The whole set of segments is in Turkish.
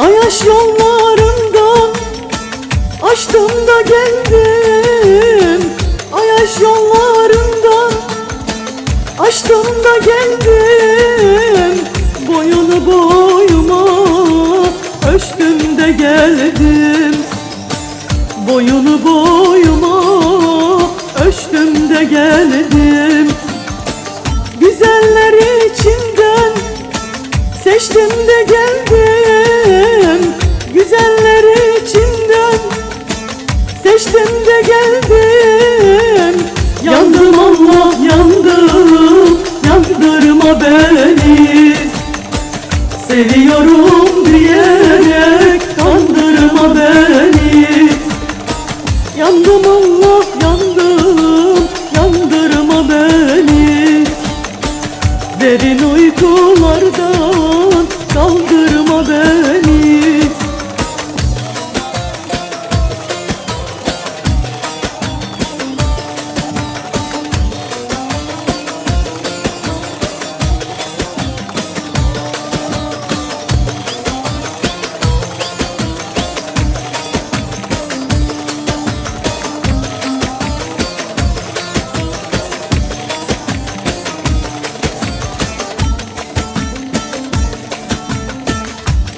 Ayaş yollarından Açtım da geldim. Ayaş yollarından Açtım da geldim. Boyunu boyuma Ölçtüm de geldim. Boyunu boyuma Ölçtüm de geldim. Güzeller içinden Seçtim de geldim Seçtim de geldim Yandım Allah yandım. Yandırma beni. Seviyorum diyerek Kandırma beni. Yandım Allah yandım. Yandırma beni. Derin uykulardan Kaldırma beni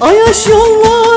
Ayaş yollarında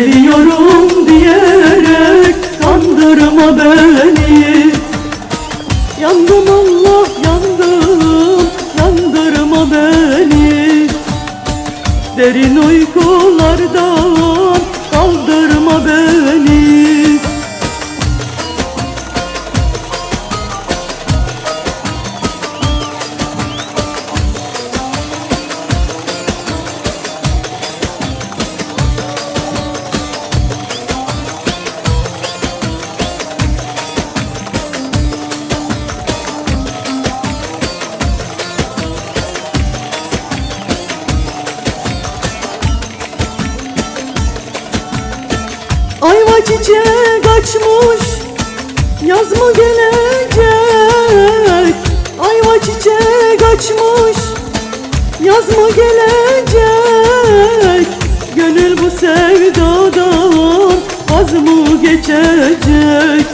Seviyorum diyerek kandırma beni. Yandım Allah yandım, yandırma beni. Derin uykulardan Ayva çiçek açmış Yaz mı gelecek? Ayva çiçek açmış Yaz mı gelecek? Gönül bu sevdadan Vaz mı geçecek?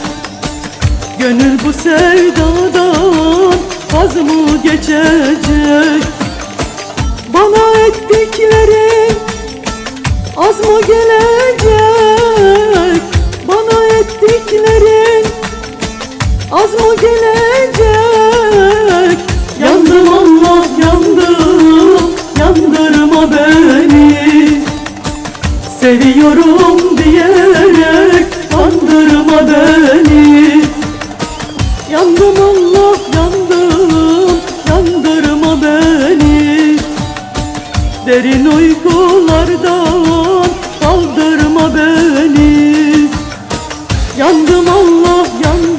Gönül bu sevdadan Vaz mı geçecek? Bana ettiklerin Az mı gelecek Seviyorum diyerek Kandırma beni. Yandım Allah yandım Yandırma beni. Derin uykulardan kaldırma beni. Yandım Allah yandım